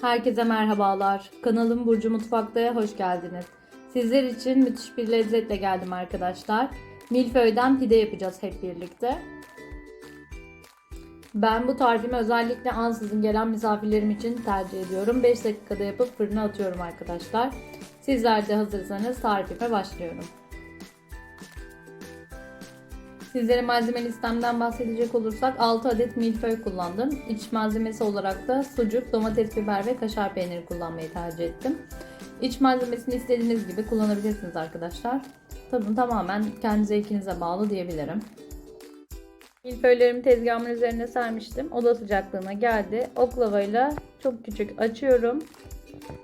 Herkese merhabalar. Kanalım Burcu Mutfakta'ya hoş geldiniz. Sizler için müthiş bir lezzetle geldim arkadaşlar. Milföy'den pide yapacağız hep birlikte. Ben bu tarifimi özellikle ansızın gelen misafirlerim için tercih ediyorum. 5 dakikada yapıp fırına atıyorum arkadaşlar. Sizler de hazırsanız tarifime başlıyorum. Sizlere malzeme listemden bahsedecek olursak 6 adet milföy kullandım. İç malzemesi olarak da sucuk, domates, biber ve kaşar peyniri kullanmayı tercih ettim. İç malzemesini istediğiniz gibi kullanabilirsiniz arkadaşlar. Tadım tamamen kendi zevkinize bağlı diyebilirim. Milföylerimi tezgahımın üzerine sermiştim. Oda sıcaklığına geldi. Oklavayla çok küçük açıyorum.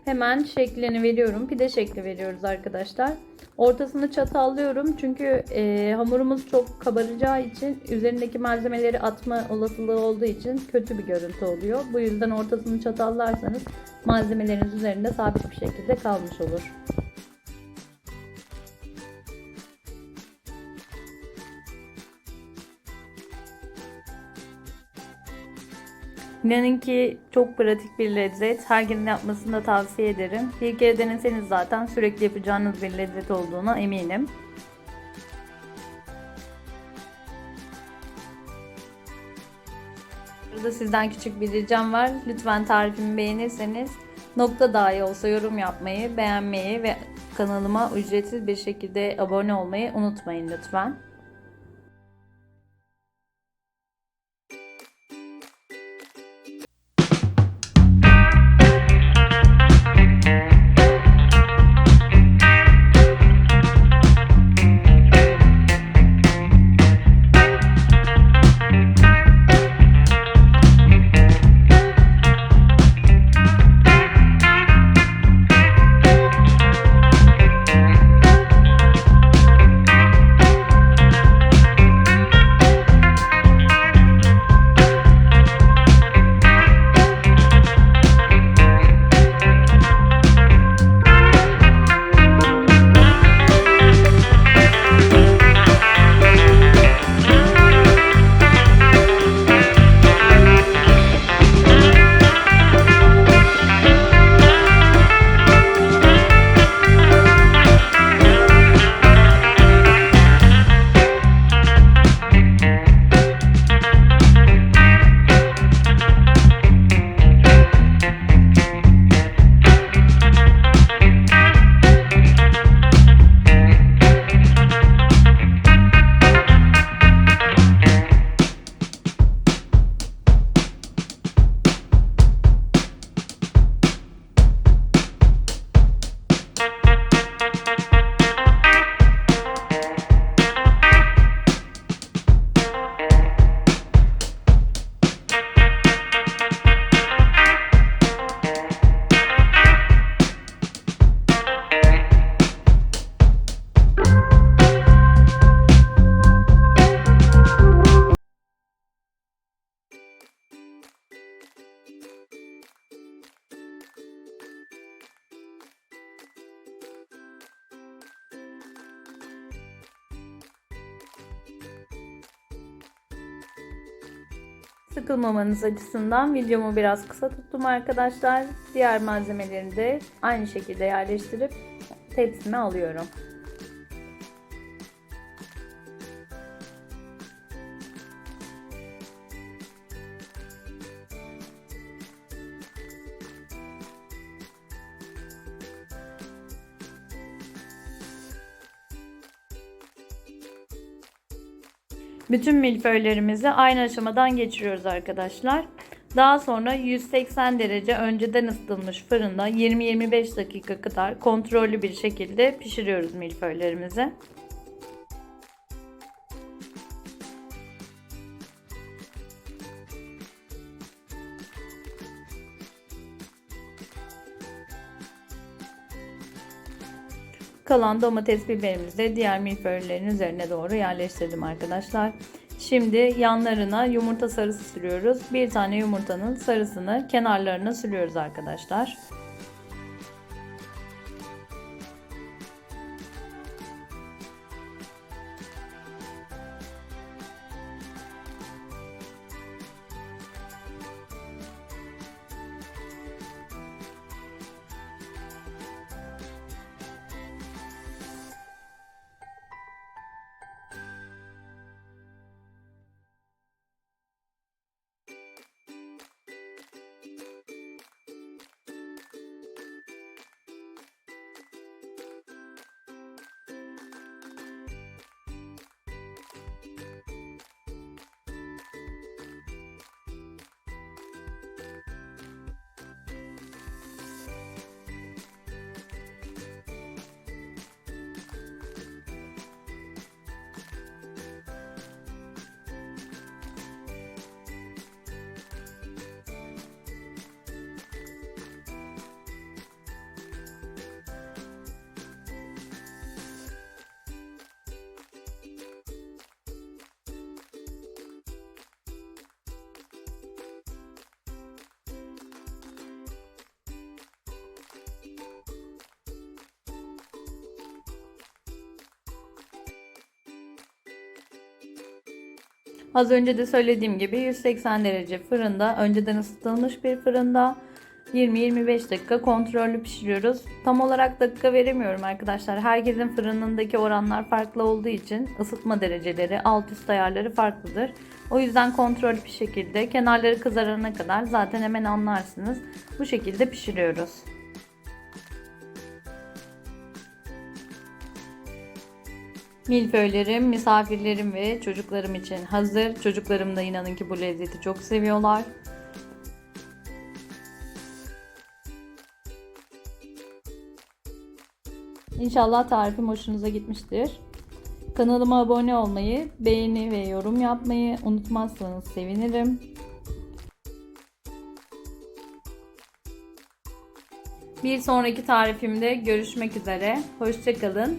Hemen şeklini veriyorum. Pide şekli veriyoruz arkadaşlar. Ortasını çatallıyorum çünkü e, hamurumuz çok kabaracağı için üzerindeki malzemeleri atma olasılığı olduğu için kötü bir görüntü oluyor. Bu yüzden ortasını çatallarsanız malzemeleriniz üzerinde sabit bir şekilde kalmış olur. İnanın ki çok pratik bir lezzet. Her gün yapmasını da tavsiye ederim. Bir kere deneseniz zaten sürekli yapacağınız bir lezzet olduğuna eminim. Burada sizden küçük bir ricam var. Lütfen tarifimi beğenirseniz nokta dahi olsa yorum yapmayı, beğenmeyi ve kanalıma ücretsiz bir şekilde abone olmayı unutmayın lütfen. Sıkılmamanız açısından videomu biraz kısa tuttum arkadaşlar. Diğer malzemeleri de aynı şekilde yerleştirip tepsime alıyorum. Bütün milföylerimizi aynı aşamadan geçiriyoruz arkadaşlar. Daha sonra 180 derece önceden ısıtılmış fırında 20-25 dakika kadar kontrollü bir şekilde pişiriyoruz milföylerimizi. Kalan domates biberimizi de diğer milföylerin üzerine doğru yerleştirdim arkadaşlar. Şimdi yanlarına yumurta sarısı sürüyoruz. Bir tane yumurtanın sarısını kenarlarına sürüyoruz arkadaşlar. Az önce de söylediğim gibi 180 derece fırında, önceden ısıtılmış bir fırında 20-25 dakika kontrollü pişiriyoruz. Tam olarak dakika veremiyorum arkadaşlar. Herkesin fırınındaki oranlar farklı olduğu için ısıtma dereceleri, alt üst ayarları farklıdır. O yüzden kontrollü bir şekilde kenarları kızarana kadar zaten hemen anlarsınız. Bu şekilde pişiriyoruz. Milföylerim, misafirlerim ve çocuklarım için hazır. Çocuklarım da inanın ki bu lezzeti çok seviyorlar. İnşallah tarifim hoşunuza gitmiştir. Kanalıma abone olmayı, beğeni ve yorum yapmayı unutmazsanız sevinirim. Bir sonraki tarifimde görüşmek üzere. Hoşçakalın.